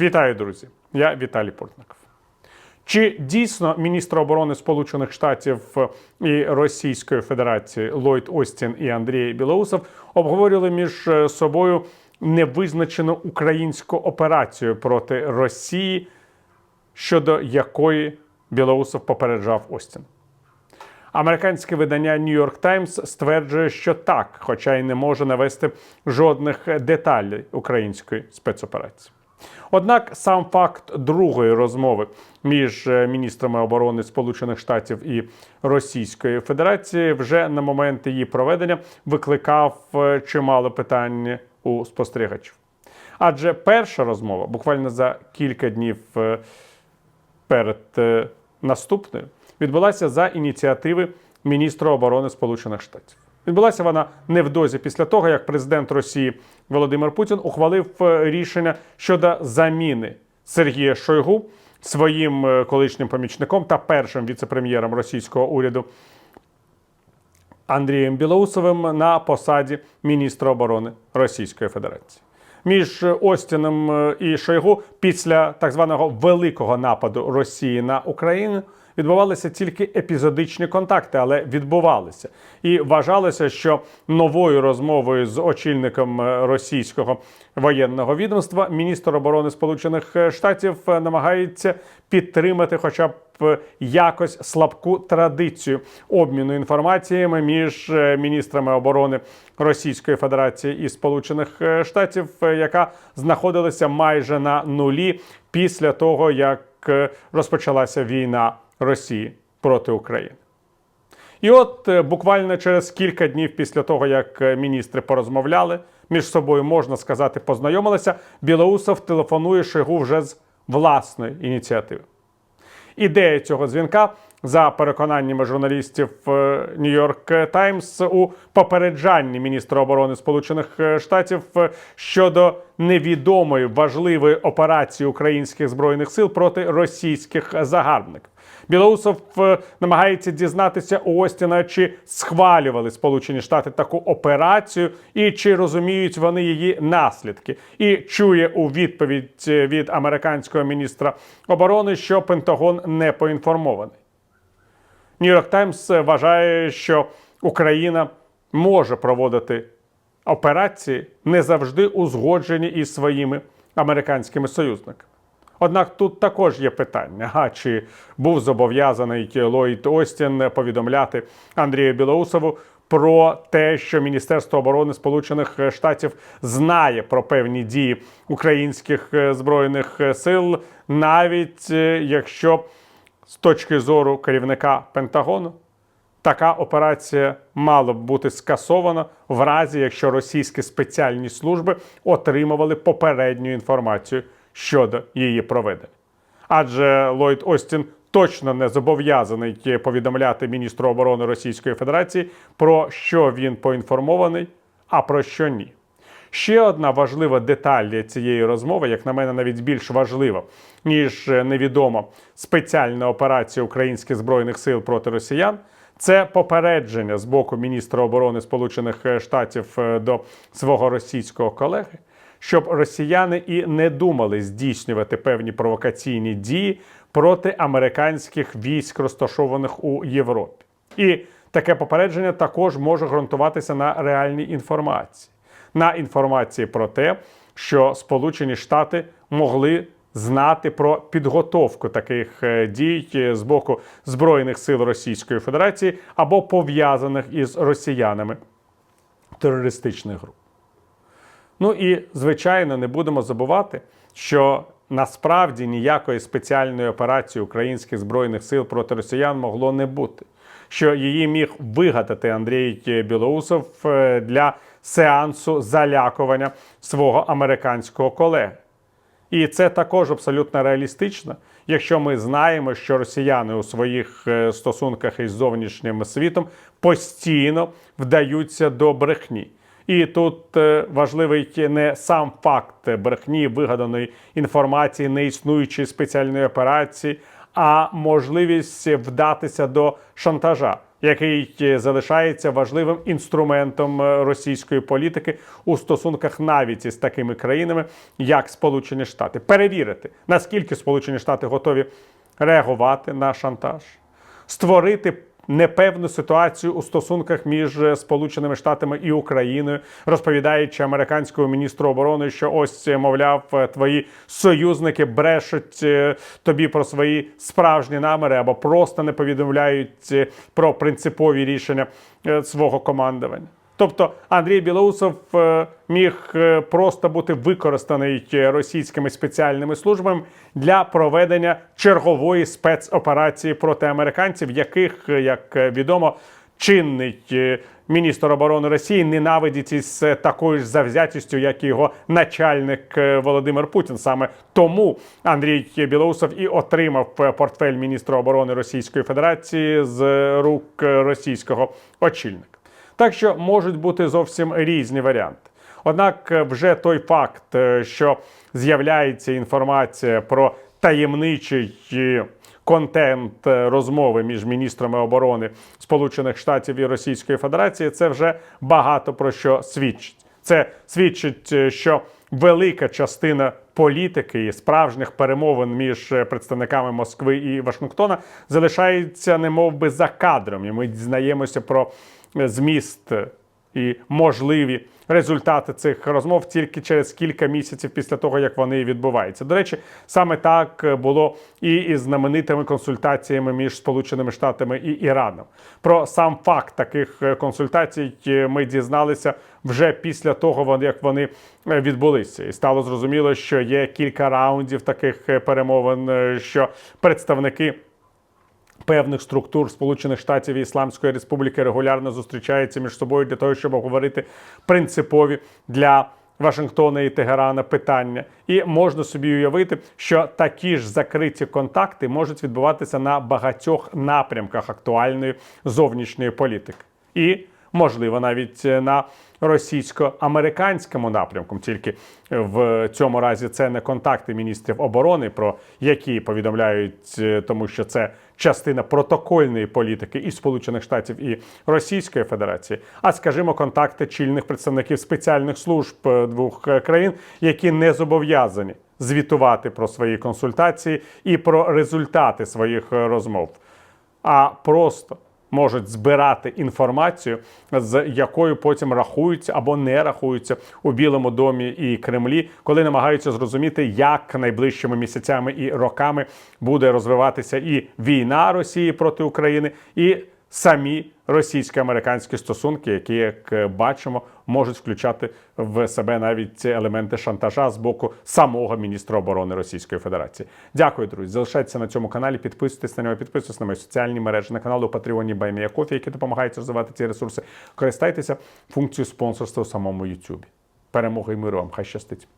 Вітаю, друзі! Я Віталій Портников. Чи дійсно міністр оборони Сполучених Штатів і Російської Федерації Ллойд Остін і Андрій Білоусов обговорювали між собою невизначену українську операцію проти Росії, щодо якої Білоусов попереджав Остін? Американське видання New York Times стверджує, що так, хоча й не може навести жодних деталей української спецоперації. Однак сам факт другої розмови між е, міністрами оборони Сполучених Штатів і Російської Федерації вже на момент її проведення викликав е, чимало питань у спостерігачів. Адже перша розмова буквально за кілька днів е, перед наступною відбулася за ініціативи міністра оборони Сполучених Штатів. Відбулася вона невдовзі після того, як президент Росії Володимир Путін ухвалив е, рішення щодо заміни Сергія Шойгу своїм е, колишнім помічником та першим віце-прем'єром російського уряду Андрієм Білоусовим на посаді міністра оборони Російської Федерації. Між Остіном е, і Шойгу після так званого великого нападу Росії на Україну відбувалися тільки епізодичні контакти, але відбувалися. І вважалося, що новою розмовою з очільником е, російського воєнного відомства міністр оборони Сполучених Штатів е, намагається підтримати, хоча б е, якось слабку традицію обміну інформаціями між е, міністрами оборони Російської Федерації і Сполучених е, Штатів, е, яка знаходилася майже на нулі після того, як е, розпочалася війна Росії проти України. І от е, буквально через кілька днів після того, як е, міністри порозмовляли, між собою можна сказати, познайомилися, Білоусов телефонує Шойгу вже з власної ініціативи. Ідея цього дзвінка, за переконаннями журналістів New York Times, у попереджанні міністра оборони Сполучених Штатів е, щодо невідомої важливої операції українських збройних сил проти російських загарбників. Білоусов е, намагається дізнатися у Остіна, чи схвалювали Сполучені Штати таку операцію, і чи розуміють вони її наслідки, і чує у відповідь е, від американського міністра оборони, що Пентагон не поінформований. Нью-Йорк Таймс вважає, що Україна може проводити операції не завжди узгоджені із своїми американськими союзниками. Однак тут також є питання: а чи був зобов'язаний Ллойд Остін повідомляти Андрію Білоусову про те, що Міністерство оборони Сполучених Штатів знає про певні дії українських е, збройних сил, навіть е, якщо з точки зору керівника Пентагону така операція мала б бути скасована в разі, якщо російські спеціальні служби отримували попередню інформацію щодо її проведення. Адже Ллойд Остін точно не зобов'язаний повідомляти міністру оборони Російської Федерації про що він поінформований, а про що ні. Ще одна важлива деталь цієї розмови, як на мене, навіть більш важлива, ніж невідома спеціальна операція українських збройних сил проти росіян. Це попередження з боку міністра оборони Сполучених Штатів е, до свого російського колеги, щоб росіяни і не думали здійснювати певні провокаційні дії проти американських військ, розташованих у Європі. І таке попередження також може ґрунтуватися на реальній інформації, на інформації про те, що Сполучені Штати могли знати про підготовку таких е, дій е, з боку Збройних сил Російської Федерації або пов'язаних із росіянами терористичних груп. Ну і звичайно, не будемо забувати, що насправді ніякої спеціальної операції українських збройних сил проти росіян могло не бути. Що її міг вигадати Андрій Білоусов е, для сеансу залякування свого американського колеги. І це також абсолютно реалістично, якщо ми знаємо, що росіяни у своїх е, стосунках із зовнішнім світом постійно вдаються до брехні. І тут е, важливий не сам факт брехні, вигаданої інформації, неіснуючої спеціальної операції, а можливість вдатися до шантажа який е, залишається важливим інструментом е, російської політики у стосунках навіть із такими країнами, як Сполучені Штати, перевірити наскільки Сполучені Штати готові реагувати на шантаж, створити непевну ситуацію у стосунках між Сполученими Штатами і Україною, розповідаючи американському міністру оборони, що ось мовляв, твої союзники брешуть е, тобі про свої справжні наміри або просто не повідомляють е, про принципові рішення е, свого командування. Тобто Андрій Білоусов е, міг е, просто бути використаний е, російськими спеціальними службами для проведення чергової спецоперації проти американців, яких, як відомо, чинний міністр оборони Росії ненавидить із такою ж завзятістю, як і його начальник Володимир Путін. Саме тому Андрій Білоусов і отримав портфель міністра оборони Російської Федерації з рук російського очільника. Так що можуть бути зовсім різні варіанти. Однак е, вже той факт, е, що з'являється інформація про таємничий е, контент розмови між міністрами оборони Сполучених Штатів і Російської Федерації, це вже багато про що свідчить. Це свідчить, що велика частина політики і справжніх перемовин між представниками Москви і Вашингтона залишається немов би за кадром. І ми дізнаємося про зміст і можливі результати цих розмов тільки через кілька місяців після того, як вони відбуваються. До речі, саме так було і із знаменитими консультаціями між Сполученими Штатами і Іраном. Про сам факт таких е, консультацій е, ми дізналися вже після того, як вони е, відбулися, і стало зрозуміло, що є кілька раундів таких перемовин, що представники певних структур Сполучених Штатів і Ісламської Республіки регулярно зустрічаються між собою для того, щоб обговорити принципові для Вашингтона і Тегерана питання. І можна собі уявити, що такі ж закриті контакти можуть відбуватися на багатьох напрямках актуальної зовнішньої політики. І можливо навіть е, на російсько-американському напрямку. Тільки в цьому разі це не контакти міністрів оборони, про які повідомляють, е, тому що це частина протокольної політики і Сполучених Штатів і Російської Федерації, а скажімо, контакти чільних представників спеціальних служб е, двох е, країн, які не зобов'язані звітувати про свої консультації і про результати своїх е, розмов, а просто можуть збирати інформацію, з якою потім рахуються або не рахуються у Білому домі і Кремлі, коли намагаються зрозуміти, як найближчими місяцями і роками буде розвиватися і війна Росії проти України, і самі російсько-американські стосунки, які, як бачимо, можуть включати в себе навіть ці елементи шантажа з боку самого міністра оборони Російської Федерації. Дякую, друзі. Залишайтеся на цьому каналі, підписуйтесь на нього, підписуйтесь на мої соціальні мережі на канал у Патреоні Баймія які допомагають розвивати ці ресурси. Користайтеся функцією спонсорства у самому YouTube. Перемоги і миру вам! Хай щастить!